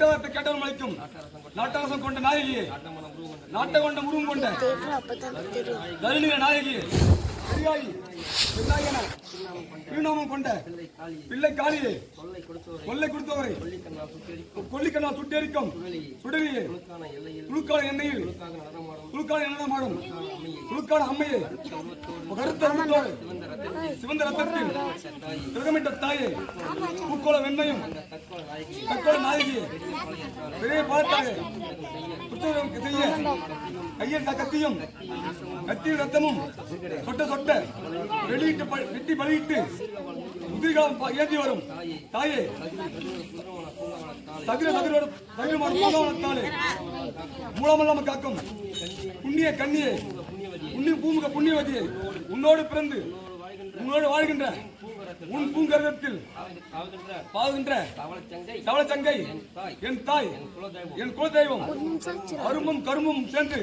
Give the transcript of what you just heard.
கேட்டவர்த்தை கேட்டவன் அளிக்கும் நாட்டரசம் கொண்ட நாயகி நாட்டை கொண்ட முருகன் கொண்ட. தருணிக நாயகி பெரியாயி பெண்ணாயன திருநாமம் கொண்ட பிள்ளை காளியே. கொள்ளை கொடுத்தவரை. கொல்லிக்கண்ணா சுட்டெரிக்கும். சுடலியே துளுக்கான எண்ணெயில். துளுக்கான எண்ணெய் மாடும் துளுக்கான அம்மையே. கருத்த சிவந்த ரத்தத்தில் திருகமிட்ட தாயே பூக்கோள வெண்மையும் தக்கோள நாயகி பெரிய பாலத்தாயே புத்தகம் செய்ய கையில் கத்தியும் கத்தியும் ரத்தமும் சொட்ட சொட்ட வெளியிட்டு வெட்டி பலியிட்டு முதிர்காலம் ஏந்தி வரும் தாயே சதுர சதுரோட சதுரமான பூங்காவனத்தாலே மூலமல்லாம காக்கும் புண்ணிய கண்ணியே புண்ணிய பூமுக புண்ணியவதியை உன்னோடு பிறந்து உன்னோடு வாழ்கின்ற உன் பூங்கரத்தில் தவளச்சங்கை என் தாய் என் குலதெய்வம் அரும்பும் கரும்பும் சேர்ந்து